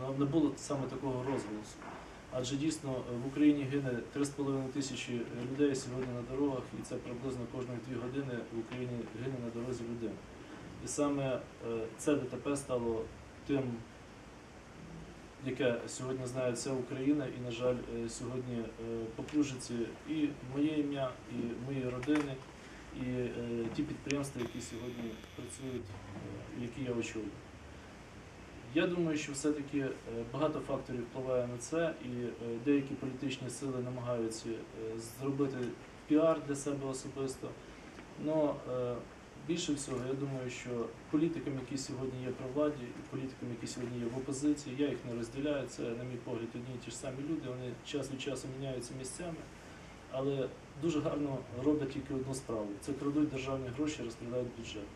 на- набуло саме такого розголосу. Адже дійсно е, в Україні гине 3,5 тисячі людей сьогодні на дорогах, і це приблизно кожної дві години в Україні гине на дорозі людина. І саме е, це ДТП стало тим, яке сьогодні знає вся Україна, і, на жаль, е, сьогодні по і моє ім'я, і мої родини, і ті підприємства, які сьогодні працюють, які я очолюю. Я думаю, що все-таки е, багато факторів впливає на це, і е, деякі політичні сили намагаються е, зробити піар для себе особисто. Но більше всього, я думаю, що політикам, які сьогодні є при владі, і політикам, які сьогодні є в опозиції, я їх не розділяю. Це, на мій погляд, одні і ті ж самі люди. Вони час від часу міняються місцями, але дуже гарно роблять тільки одну справу: це крадуть державні гроші, розкрадають бюджет.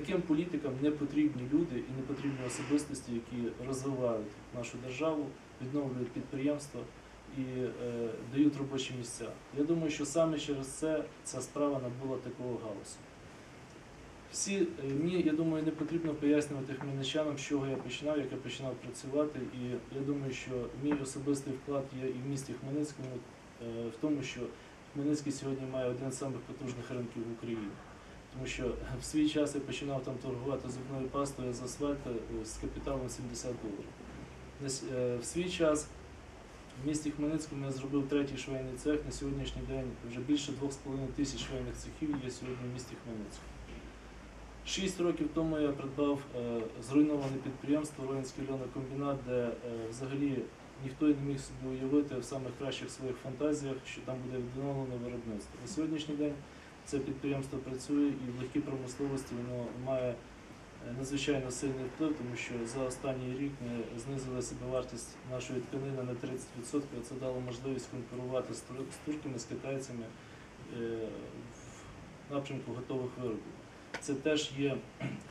Таким політикам не потрібні люди і не потрібні особистості, які розвивають нашу державу, відновлюють підприємства і е, дають робочі місця. Я думаю, що саме через це ця справа набула такого галасу. Всі е, мені, я думаю, не потрібно пояснювати хмельничанам, з чого я починав, як я починав працювати. І я думаю, що мій особистий вклад є і в місті Хмельницькому е, в тому, що Хмельницький сьогодні має один з самих потужних ринків в Україні. Тому що в свій час я починав там торгувати зубною пастою з асфальту е, з капіталом 70 доларів. Е, В свій час в місті Хмельницькому я зробив третій швейний цех. На сьогоднішній день вже більше 2,5 тисяч швейних цехів є сьогодні в місті Хмельницькому. Шість років тому я придбав е, зруйноване підприємство Воїнський льонокомбінат, де взагалі ніхто не міг собі уявити в самих кращих своїх фантазіях, що там буде відновлено виробництво. На сьогоднішній день це підприємство працює і в легкій промисловості воно має е, надзвичайно сильний вплив, тому що за останній рік ми знизили собівартість нашої тканини на 30%. Це дало можливість конкурувати з тур- з турками, з китайцями е, в напрямку готових виробів. Це теж є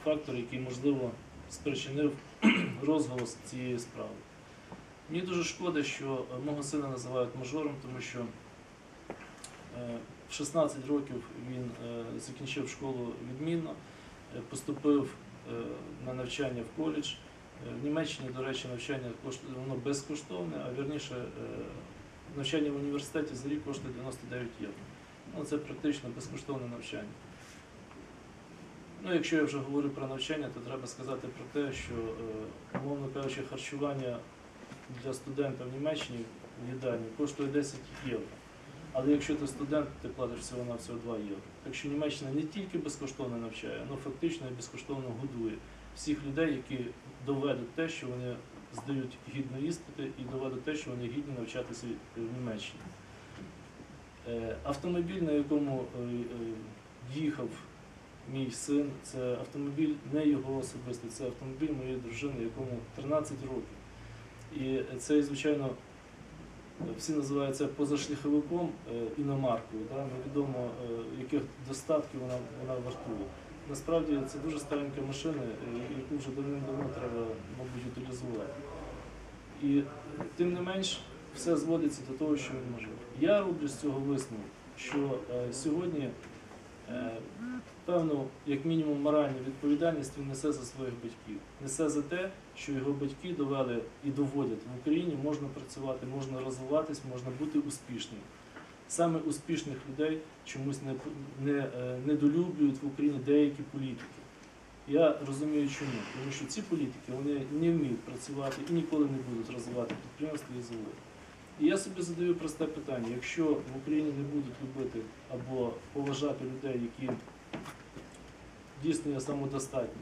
фактор, який можливо спричинив розголос цієї справи. Мені дуже шкода, що е, мого сина називають мажором, тому що в 16 років він е, закінчив школу відмінно, е, поступив е, на навчання в коледж. В Німеччині, до речі, навчання воно безкоштовне, а вірніше навчання в університеті за рік коштує 99 євро. Ну, це практично безкоштовне навчання. Ну, якщо я вже говорю про навчання, то треба сказати про те, що, умовно кажучи, харчування для студента в Німеччині в їдальні коштує 10 євро. Але якщо ти студент, ти платиш всього на всього 2 євро. Так що Німеччина не тільки безкоштовно навчає, але фактично і безкоштовно годує всіх людей, які доведуть те, що вони здають гідно іспити, і доведуть те, що вони гідні навчатися в Німеччині. Е, Автомобіль, на якому е, е, їхав мій син, це автомобіль не його особистий, це автомобіль моєї дружини, якому 13 років. І це, звичайно, всі називають це позашляховиком е, іномаркою. Невідомо, е, яких достатків вона, вона вартує. Насправді це дуже старенька машина, е, яку вже давним-давно треба, мабуть, утилізувати. І тим не менш, все зводиться до того, що він може. Я роблю з цього висновок, що сьогодні певну, як мінімум, моральну відповідальність він несе за своїх батьків. Несе за те, що його батьки довели і доводять в Україні, можна працювати, можна розвиватись, можна бути успішним. Саме успішних людей чомусь не, не, е, недолюблюють в Україні деякі політики. Я розумію, чому. Тому що ці політики вони не вміють працювати і ніколи не будуть розвивати підприємства і заводи. І я собі задаю просте питання: якщо в Україні не будуть любити або поважати людей, які дійсно є самодостатні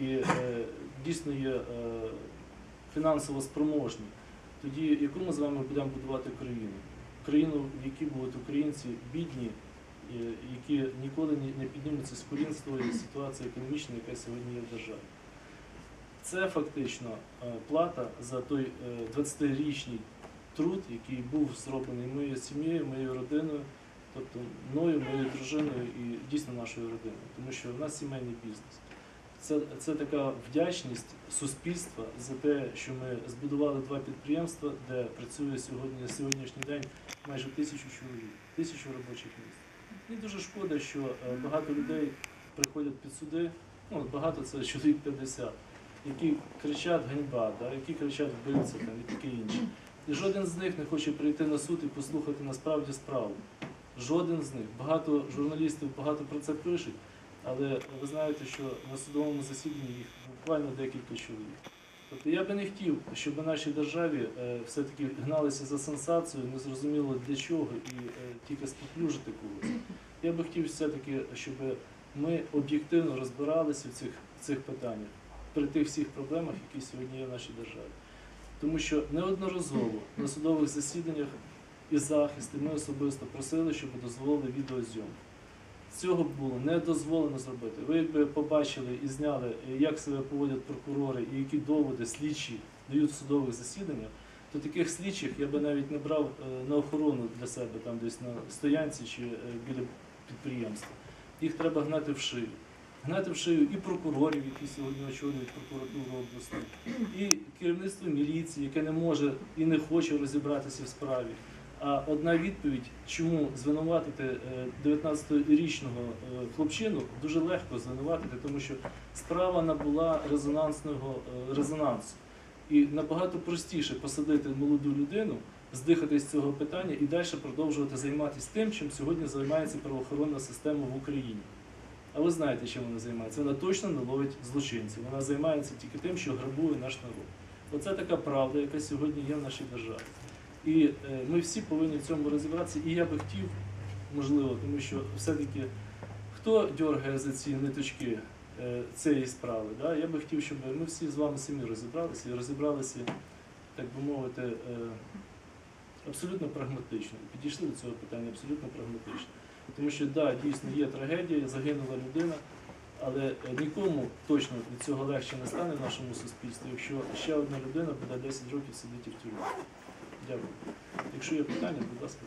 і е, дійсно є е, фінансово спроможні, тоді яку ми з вами будемо будувати країну? Країну, в якій будуть українці бідні, е, які ніколи не- піднімуться з колін з тої ситуації економічної, яка сьогодні є в державі. Це фактично е, плата за той е, 20-річний труд, який був зроблений моєю сім'єю, моєю родиною, тобто мною, моєю дружиною і дійсно нашою родиною, тому що в нас сімейний бізнес. Це, це така вдячність суспільства за те, що ми збудували два підприємства, де працює сьогодні на сьогоднішній день майже тисячу чоловік, тисячу робочих місць. Мені дуже шкода, що е, багато людей приходять під суди. Ну, багато це чоловік 50. які кричать ганьба, да, які кричать вбивця там, і таке інше. І жоден з них не хоче прийти на суд і послухати насправді справу. Жоден з них. Багато журналістів багато про це пишуть, але ви знаєте, що на судовому засіданні їх буквально декілька чоловік. Тобто я би не хотів, щоб в нашій державі е, все-таки гналися за сенсацією, незрозуміло для чого і е, тільки споплюжити когось. Я би хотів все-таки, щоб ми об'єктивно розбиралися в цих, в цих питаннях при тих всіх проблемах, які сьогодні є в нашій державі. Тому що неодноразово на судових засіданнях і захист, і ми особисто просили, щоб дозволили відеозйомку. Цього було не дозволено зробити. Ви якби побачили і зняли, як себе поводять прокурори і які доводи слідчі дають в судових засіданнях, то таких слідчих я би навіть не брав е, на охорону для себе там десь на стоянці чи е, біля підприємства. Їх треба гнати в шию. Гнати в шию і прокурорів, які сьогодні очолюють прокуратуру обласну, і керівництво міліції, яке не може і не хоче розібратися в справі. А одна відповідь, чому звинуватити е, 19-річного е, хлопчину, дуже легко звинуватити, тому що справа набула резонансного е, резонансу. І набагато простіше посадити молоду людину, здихатись з цього питання і далі продовжувати займатися тим, чим сьогодні займається правоохоронна система в Україні. А ви знаєте, чим вона займається? Вона точно не ловить злочинців. Вона займається тільки тим, що грабує наш народ. Оце така правда, яка сьогодні є в нашій державі. І е, ми всі повинні в цьому розібратися. І я би хотів, можливо, тому що все-таки хто дергає за ці ниточки е, цієї справи, да? я би хотів, щоб ми всі з вами самі розібралися і розібралися, так би мовити, е, абсолютно прагматично. Підійшли до цього питання абсолютно прагматично. Тому що, да, дійсно є трагедія, загинула людина, але е, нікому точно від цього легше не стане в нашому суспільстві, якщо ще одна людина буде 10 років сидіти в тюрмі. Дякую. Якщо є питання, будь ласка.